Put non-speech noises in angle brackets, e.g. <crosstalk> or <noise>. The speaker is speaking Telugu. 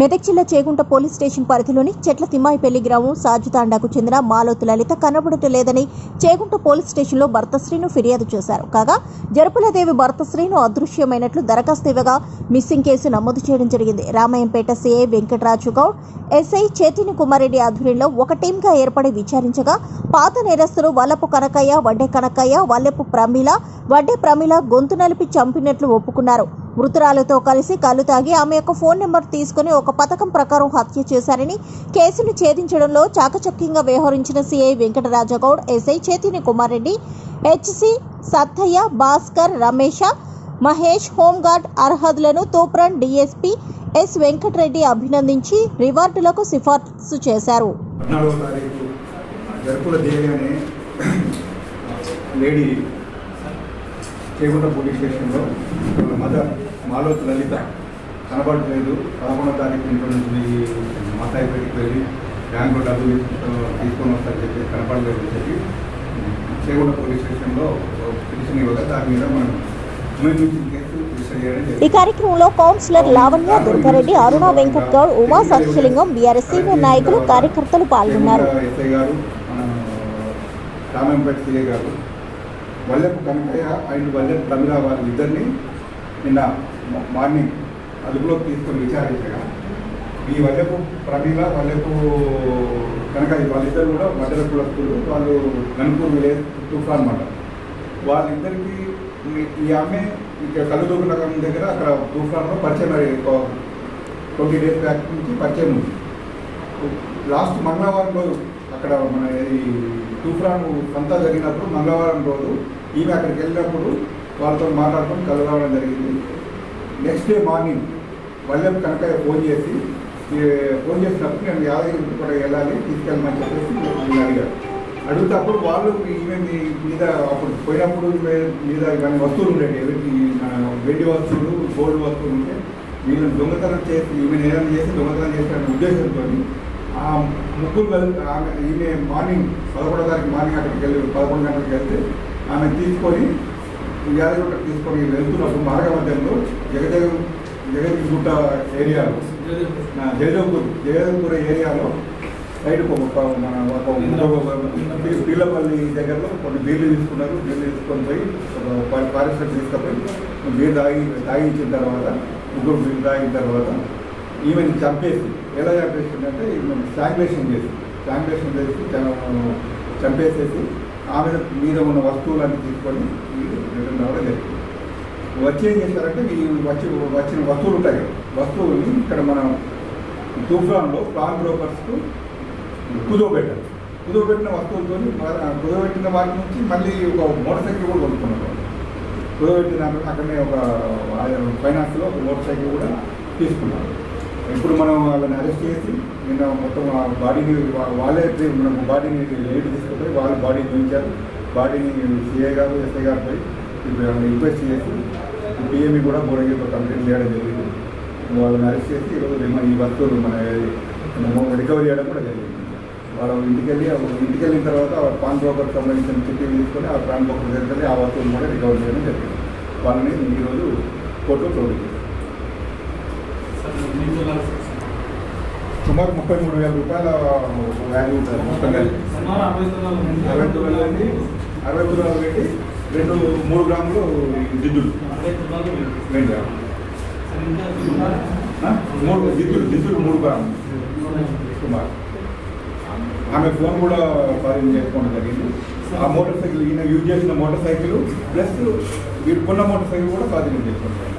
మెదక్ జిల్లా చేగుంట పోలీస్ స్టేషన్ పరిధిలోని చెట్ల తిమ్మాయిపల్లి గ్రామం సాజుతాండాకు చెందిన మాలోతు లలిత కనబడటం లేదని చేగుంట పోలీస్ స్టేషన్లో భర్త శ్రీను ఫిర్యాదు చేశారు. కాగా జరుపులదేవి భర్త శ్రీను అదృశ్యమైనట్లు దరఖాస్తు ఇవ్వగా మిస్సింగ్ కేసు నమోదు చేయడం జరిగింది. రామాయంపేట సీఐ వెంకటరాజు గౌడ్ ఎస్ఐ చేతిని కుమారెడ్డి ఆధ్వర్యంలో ఒక టీంగా ఏర్పడి విచారించగా పాత నేరస్తులు వల్లపు కనకయ్య వడ్డే కనకయ్య వల్లెపు ప్రమీల వడ్డే ప్రమీల గొంతు నలిపి చంపినట్లు ఒప్పుకున్నారు. మృతురాలతో కలిసి కళ్ళు తాగి ఆమె యొక్క ఫోన్ నెంబర్ తీసుకుని ఒక పథకం ప్రకారం హత్య చేశారని కేసును ఛేదించడంలో చాకచక్యంగా వ్యవహరించిన CI Venkataraj Goud SI Chethini Kumar Reddy HC Sattaiah Bhaskar Ramesh Mahesh home guard అర్హద్లను Toopran DSP S Venkatareddy అభినందించి రివార్డులకు సిఫార్సు చేశారు. <clears throat> లేడీ చేగుంట పోలీస్ స్టేషన్లో మదర్ మాలోత్ లలిత కనబడట్లేదు పదకొండో తారీఖు నుంచి మాతాయి బయటికి వెళ్ళి బ్యాంకులో డబ్బులు తీసుకు- తీసుకొని వస్తారని చెప్పి కనపడలేదు అని చెప్పి చేగుంట పోలీస్ స్టేషన్లో పిటిషన్ ఇవ్వగా దాని మీద మనం ఈ కార్యక్రమంలో councillor Lavanya Durga Reddy Aruna Venkat Goud Uma Satyalingam BRS senior నాయకులు కార్యకర్తలు పాల్గొన్నారు. వల్లెపు కనకయ్య అండ్ వల్లెపు తమిళ వారి ఇద్దరిని నిన్న మార్నింగ్ అదుపులోకి తీసుకొని విచారించగా ఈ వల్లెపు ప్రమీల వల్లెపు కనకయ్య వాళ్ళిద్దరు కూడా మధ్యల కులస్తులు వాళ్ళు గణపూర్ విలేజ్ తుఫాన్ మాట. వాళ్ళిద్దరికి ఈ- ఆమె ఇక్కడ కలుదూరు నగరం దగ్గర అక్కడ తుఫాన్లో పరిచయం ట్వంటీ డేస్ బ్యాక్ నుంచి పరిచయం ఉంది. లాస్ట్ మంగళవారం రోజు అక్కడ మన ఈ తూఫాను సంతా జరిగినప్పుడు మంగళవారం రోజు ఈమె అక్కడికి వెళ్ళినప్పుడు వాళ్ళతో మాట్లాడుకొని కలవడం జరిగింది. Next day morning Vallem Kanakaiah phone చేసి ఫోన్ చేసినప్పుడు నేను యాదగిరి కూడా వెళ్ళాలి తీసుకెళ్ళమని చెప్పేసి నేను అడిగారు అడుగుతప్పుడు వాళ్ళు ఈమె మీ మీద అప్పుడు పోయినప్పుడు మీద ఇవన్నీ వస్తువులు ఉండేవి ఎవరికి వెండి వస్తువులు గోల్డ్ వస్తువులు ఉంటే వీళ్ళని దొంగతనం చేసి ఈమె నేరం చేసి దొంగతనం చేసిన ఉద్దేశంతో ఆ ముగ్గురు ఆమె ఈమె మార్నింగ్ పదకొండో తారీఖు మార్నింగ్ అక్కడికి వెళ్ళి పదకొండు గంటలకు వెళ్తే ఆమె తీసుకొని యాదగిరి తీసుకొని వెళ్తున్నప్పుడు మార్గ మధ్యంలో జగజగ జగదిగుట్ట ఏరియాలో నా జయదేవ్పూర్ జయదేవ్పూర్ ఏరియాలో సైడ్ ఒక మన ఒక పీలపల్లి దగ్గరలో కొన్ని బీర్లు తీసుకున్నారు. బీర్లు తీసుకొని పోయి ఒక ఫారెస్ట్ తీసుకుపోయి బీర్ తాగి తాగించిన తర్వాత ముగ్గురు బీర్ తాగిన తర్వాత ఈమెను చంపేసి ఎలా చంపేసిందంటే ఈమెను స్టాంగ్లేషన్ చేసి స్టాంగ్లేషన్ చేసి చంపేసేసి ఆమె మీద ఉన్న వస్తువులన్నీ తీసుకొని రిటర్న్ రావడం జరిగింది. వచ్చి ఏం చేశారంటే ఈ వచ్చి వచ్చిన వస్తువులు ఉంటాయి వస్తువుల్ని ఇక్కడ మనం తూఫాన్లో ప్లాన్ బ్రోకర్స్కు కుదోబెట్టారు. కుదోబెట్టిన వస్తువులతో కుదోబెట్టిన వాటి నుంచి మళ్ళీ ఒక మోటార్ సైకిల్ కూడా కొనుక్కున్నారు కుదోబెట్టిన అక్కడనే ఒక ఫైనాన్స్లో ఒక మోటార్ సైకిల్ కూడా తీసుకున్నారు. ఇప్పుడు మనం వాళ్ళని అరెస్ట్ చేసి నిన్న మొత్తం ఆ బాడీని వాళ్ళే మనం బాడీని లేట్ తీసుకుపోయి వాళ్ళ బాడీని చూపించారు. బాడీని సిఐ గారు ఎస్ఐ గారు పోయి ఇప్పుడు రిక్వెస్ట్ చేసి పిఎంఈ కూడా బోరగిరితో కంప్లీట్ చేయడం జరిగింది. వాళ్ళని అరెస్ట్ చేసి ఈరోజు ఈ వస్తువులు మన రికవరీ చేయడం కూడా జరిగింది. వాళ్ళ ఇంటికి వెళ్ళి ఆ ఇంటికి వెళ్ళిన తర్వాత ఆ పాన్ బ్రోకర్ సంబంధించిన చిట్టి తీసుకొని ఆ పాన్ బ్రోకర్ దగ్గరికి ఆ వస్తువులు కూడా రికవరీ చేయడం జరిగింది. వాళ్ళని ఈరోజు కోర్టులో తోడు సుమారు ముప్పై మూడు వేల రూపాయల వాల్యూ సార్ మొత్తం కలిపి. అరవై తులాలు అండి అరవై తులాలు పెట్టి రెండు మూడు గ్రాములు దిద్దులు రెండు. మూడు దిద్దులు దిద్దులు మూడు గ్రాములు. సుమారు. ఆమె ఫోన్ కూడా ఫారిన్ చేసుకోవడం జరిగింది. ఆ మోటార్ సైకిల్ ఈయన యూజ్ చేసిన మోటార్ సైకిల్ ప్లస్ వీడు కొన్న మోటార్ సైకిల్ కూడా స్వాధీనం చేసుకుంటారు